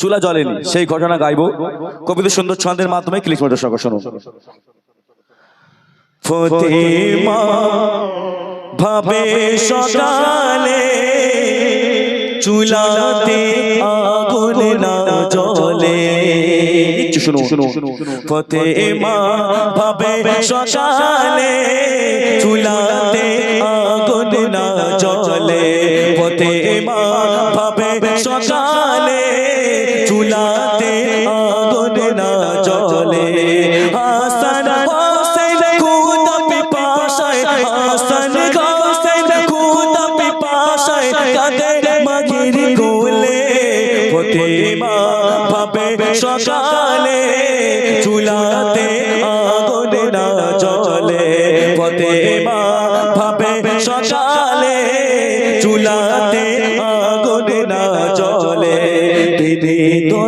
চুলা জ্বলেনি সেই ঘটনা গাইবো। কবিতা সুন্দর ছন্দের মাধ্যমে ক্লিক মোটর সঙ্গে শুনুন। ফতেমা ভাবে সকালে চুলাতে আগুন না জ্বলে। একটু শুনো ফতেমা ভাবে সকালে চুলাতে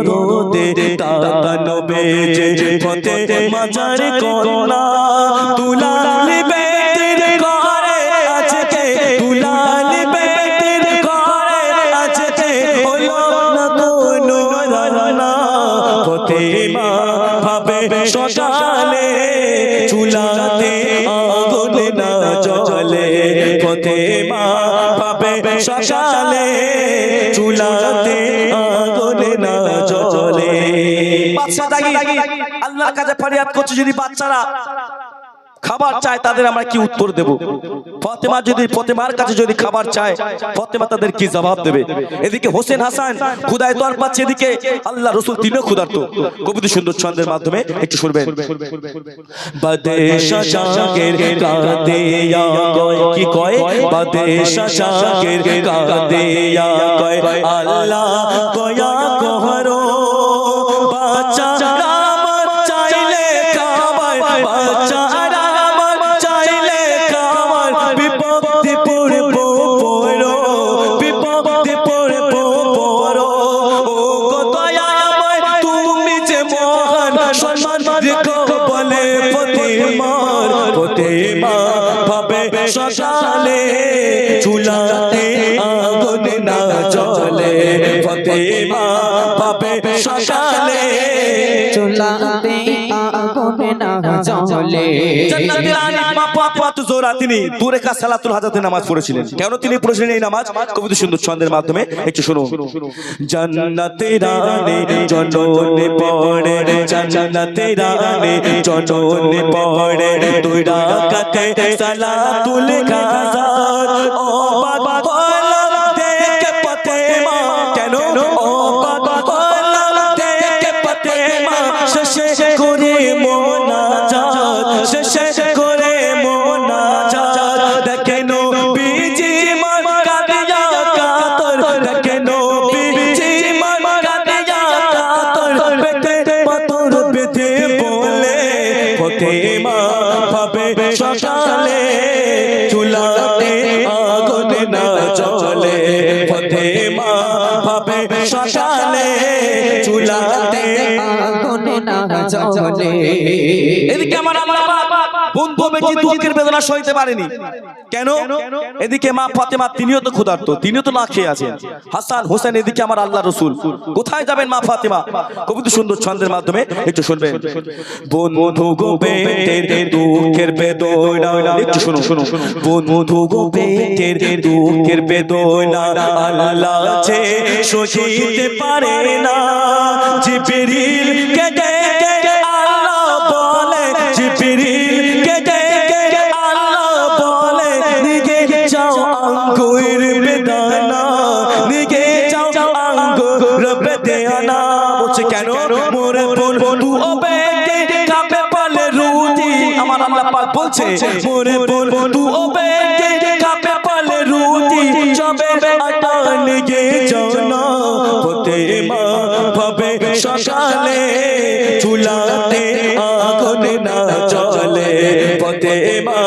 দরদে তাকানো বেজে ফতে মাজার কন্যা। তুলাল বেতের ঘরে আজকে তুলাল বেতের ঘরে আজকে হলো না কোনো রান্না। ফতে মা ভাবে সকালে চুলাতে আগুন না জ্বলে। ফতে মা ভাবে সকালে চুলাতে আগুন বাচ্চা জাগি আল্লাহর কাছে ফরিয়াদ করছে যদি বাচ্চারা খাবার চায়, তাদের আমরা কি উত্তর দেব? ফতেমা যদি, ফতেমার কাছে যদি খাবার চায়, ফতেমা তাদের কি জবাব দেবে? এদিকে হোসেন হাসান খুদায় দর পাচ্ছে এদিকে। আল্লাহ রসুল তিনিও ক্ষুধার্ত। কবিতা সুন্দর ছন্দের মাধ্যমে একটু শুনবেন। কি কয়? আল্লাহ রেখো বলে ফতেমার ফতেমা ভাবে সকালে চুলাতে আগুন না চলে প্রতিমা ভাবে সকালে চুলাতে আগুন না জ্বলে। আলী জোরা তিনি দূরে কা সালাতুল হাজাতে নামাজ পড়েছিলেন। কেন তিনি পড়েছিলেন এই নামাজ? কবিতা সুন্দর ছন্দের মাধ্যমে একটু শুনো জান্নাতে রানে জননে পড়ে, জান্নাতে রানে জননে পড়ে, দুই রাকাতে সালাতুল গাজাত ফতেমা পাবে সকালে, চুলাতে আগুন না জ্বলে। মা পাবে সকালে, চুলাতে আগুন না চলে এদিকে আমার পাক বন্ধু বেটি দুঃখের বেদনা সইতে পারেনি। কেন? এদিকে মা ফাতেমা তিনিও তো ক্ষুধার্ত তিনিও তো না খেয়ে আছেন। হাসান হোসেন এদিকে আমার আল্লাহ রসুল। কোথায় যাবেন মা ফাতেমা? কবিতা সুন্দর ছন্দের মাধ্যমে একটু শুনবেন। বন্ধু গো দুঃখের বেদনা একটু শুনুন। শুনুন বন্ধু গো দুঃখের বেদনা আল্লাহ যে সহিতে পারে না জিবরিল কেটে কেটে খাবে আমার আল্লাহ পাক বলছে মোরে খাবে আটা ভাবে সকালে। চুলাতে আগুন না জ্বলে ফতেমা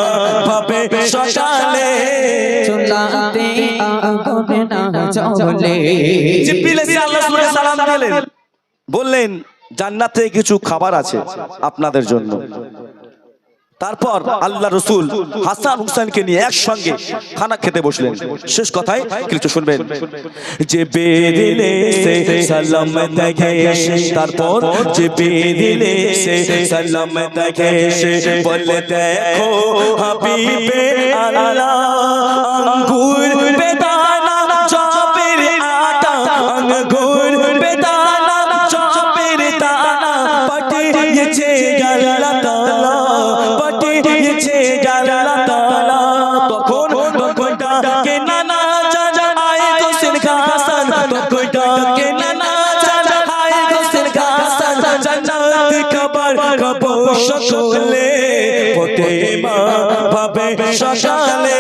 ভাবে সকালে। চুলাতে আগুন না জ্বলে। জিব্রিল আল্লাহ সালাম দিলেন। বললেন জান্নাতে কিছু খাবার আছে আপনাদের জন্য। তারপর আল্লাহ রসুল হাসান হুসাইনকে নিয়ে একসঙ্গে খানা খেতে বসলেন। শেষ কথায় কিছু শুনবেন। যে সে সালাম দেখে তারপর যে সে সালাম দেখে বলে দেখো হাবিবে খাব সকলে পথে মা ভাবে সকালে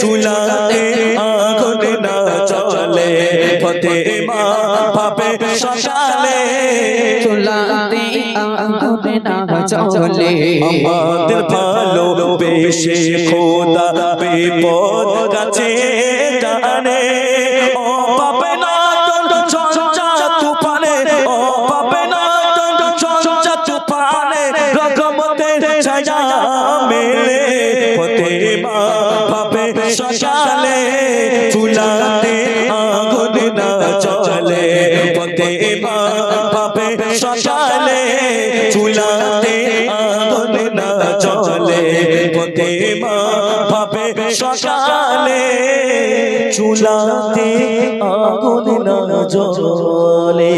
চুলাতে আগুন না চলে পথে মা ভাবে সকালে চুলাতে আগুন না জ্বলে। আমাদের ভালো বেশে খোদা বিপদ কাছে সকালে চুলাতে আগুন না চলে মা পাবে সকালে চুলাতে আগুন না চলে মা পাবে সকালে চুলাতে আগুন না জ্বলে।